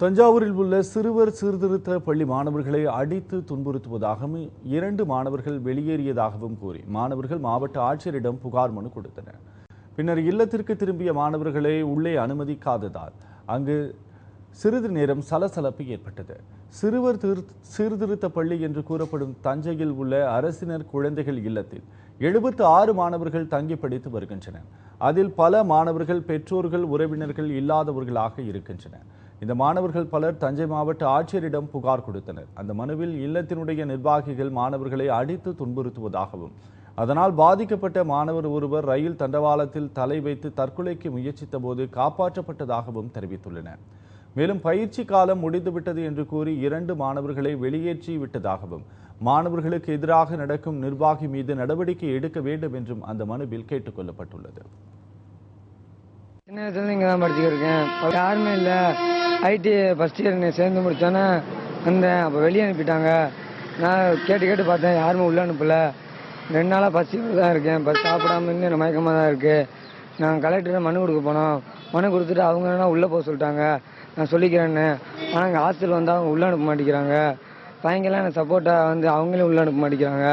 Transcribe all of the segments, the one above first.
தஞ்சாவூரில் உள்ள சிறுவர் சீர்திருத்த பள்ளி மாணவர்களை அடித்து துன்புறுத்துவதாகவும் இரண்டு மாணவர்கள் வெளியேறியதாகவும் கூறி மாணவர்கள் மாவட்ட ஆட்சியரிடம் புகார் மனு கொடுத்தனர். பின்னர் இல்லத்திற்கு திரும்பிய மாணவர்களை உள்ளே அனுமதிக்காததால் அங்கு சிறிது நேரம் சலசலப்பு ஏற்பட்டது. சிறுவர் சீர்திருத்த பள்ளி என்று கூறப்படும் தஞ்சையில் உள்ள அரசினர் குழந்தைகள் இல்லத்தில் எழுபத்து ஆறு மாணவர்கள் தங்கி படித்து வருகின்றனர். அதில் பல மாணவர்கள் பெற்றோர்கள் உறவினர்கள் இல்லாதவர்களாக இருக்கின்றனர். இந்த மாணவர்கள் பலர் தஞ்சை மாவட்ட ஆட்சியரிடம் புகார் கொடுத்தனர். அந்த மனுவில் இல்லத்தினுடைய நிர்வாகிகள் மாணவர்களை அடித்து துன்புறுத்துவதாகவும் அதனால் பாதிக்கப்பட்ட மாணவர் ஒருவர் ரயில் தண்டவாளத்தில் தலை வைத்து தற்கொலைக்கு முயற்சித்த போது காப்பாற்றப்பட்டதாகவும் தெரிவித்துள்ளனர். மேலும் பயிற்சி காலம் முடிந்துவிட்டது என்று கூறி இரண்டு மாணவர்களை வெளியேற்றி விட்டதாகவும் மாணவர்களுக்கு எதிராக நடக்கும் நிர்வாகி மீது நடவடிக்கை எடுக்க வேண்டும் என்றும் அந்த மனுவில் கேட்டுக் கொள்ளப்பட்டுள்ளது. சின்ன வயசுலேருந்து இங்கே தான் படிச்சுக்கிட்டு யாருமே இல்லை. ஐடி ஃபஸ்ட் இயர் என்னை சேர்ந்து முடித்தோன்னே வந்தேன். அப்போ வெளியே அனுப்பிட்டாங்க. நான் கேட்டு கேட்டு பார்த்தேன். யாருமே உள்ளே அனுப்பல. ரெண்டு நாளாக பசி தான் இருக்கேன். பஸ் சாப்பிடாம இருந்து எனக்கு மயக்கமாக தான் இருக்குது நான் கலெக்டரை மனு கொடுக்க போனோம். மனு கொடுத்துட்டு அவங்க என்ன உள்ளே போக சொல்லிட்டாங்க. நான் சொல்லிக்கிறேன்னு. ஆனால் இங்கே ஹாஸ்டல் வந்து அவங்க உள்ளே அனுப்ப மாட்டேங்கிறாங்க. பையங்கெல்லாம் எனக்கு சப்போர்ட்டாக வந்து அவங்களே உள்ளே அனுப்ப மாட்டேங்கிறாங்க.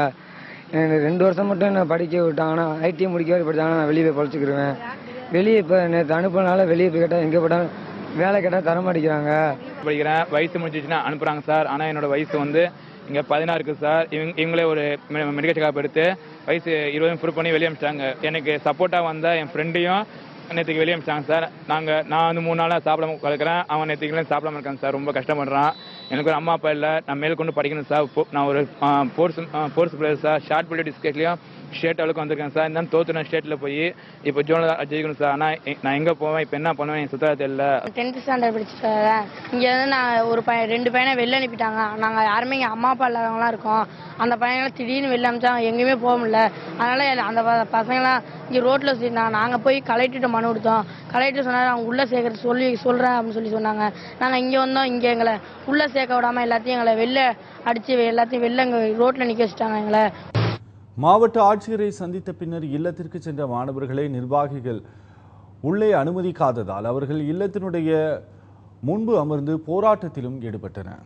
எனக்கு ரெண்டு வருஷம் மட்டும் என்ன படிக்க விட்டாங்கன்னா ஐடி முடிக்க வரை படித்தாங்கன்னா நான் வெளியே போய் பொழைச்சிக்கிருவேன். வெளியே இப்போ நேற்று அனுப்புனால வெளியே போய் கேட்டால் எங்கே போட்டாலும் வேலை கேட்டால் தர மாட்டேங்கிறாங்க படிக்கிறேன். வயசு முடிஞ்சிச்சுன்னா அனுப்புறாங்க சார். ஆனால் என்னோட வயசு வந்து இங்கே பதினாறு இருக்குது சார். இவங்க இவங்களே ஒரு மெடிக்கல் செக்அப் எடுத்து வயசு இருபது ப்ரூவ் பண்ணி வெளியே அனுப்பிச்சாங்க எனக்கு சப்போர்ட்டாக வந்த என் ஃப்ரெண்டையும் நேற்றுக்கு வெளியே அனுப்பிச்சாங்க சார். நாங்கள் நான் வந்து மூணு நாளாக சாப்பிடாம கலக்கிறேன் அவன் நேற்றுக்கு சாப்பிடாம இருக்காங்க சார். ரொம்ப கஷ்டப்படுறான். எனக்கு ஒரு அம்மா அப்பா இல்லை. நான் மேற்கொண்டு படிக்கணும் சார். போ- நான் ஒரு போர்ஸ் போர்ஸ் பிளேயர் சார். ஷார்ட் பிளேட் டிஸ்ட்ரிக்ட்லையும் ஸ்டேட் அளவுக்கு வந்திருக்கேன் சார். இந்த தோத்துறேன் ஸ்டேட்டில் போய். இப்போ ஜோனில் ஜெயிக்கணும் சார். ஆனால் நான் எங்கே போவேன்? இப்போ என்ன பண்ணுவேன்? எனக்கு சுத்தமாக தெரியல. டென்த்து ஸ்டாண்டர்ட் படிச்சிருக்காங்க. இங்கே வந்து நான் ஒரு பையன் ரெண்டு பையனை வெளில அனுப்பிட்டாங்க. நாங்கள் யாருமே இங்கே அம்மா அப்பா இல்லாதவங்களாம் இருக்கோம். அந்த பையங்களை திடீர்னு வெளில அனுப்பிச்சாங்க எங்கேயுமே போக முடியல. அதனால அந்த ப- பசங்களாம் இங்கே ரோட்டில் இருந்தாங்க நாங்கள் போய் கலெக்டர்கிட்ட மனு கொடுத்தோம். கலெக்டர் சொன்னார் அவங்க உள்ளே சேர்க்குறது சொல்லி சொல்கிறேன் அப்படின்னு சொல்லி சொன்னாங்க. நாங்கள் இங்கே வந்தோம். இங்கே எங்களை உள்ளே சேர்க்க விடாமல் எல்லாத்தையும் எங்களை வெளில அடித்து எல்லாத்தையும் வெளில இங்கே ரோட்டில் நிற்க வச்சுட்டாங்க எங்களை. மாவட்ட ஆட்சியரை சந்தித்த பின்னர் இல்லத்திற்கு சென்ற மாணவர்களை நிர்வாகிகள் உள்ளே அனுமதிக்காததால் அவர்கள் இல்லத்தினுடைய முன்பு அமர்ந்து போராட்டத்திலும் ஈடுபட்டனர்.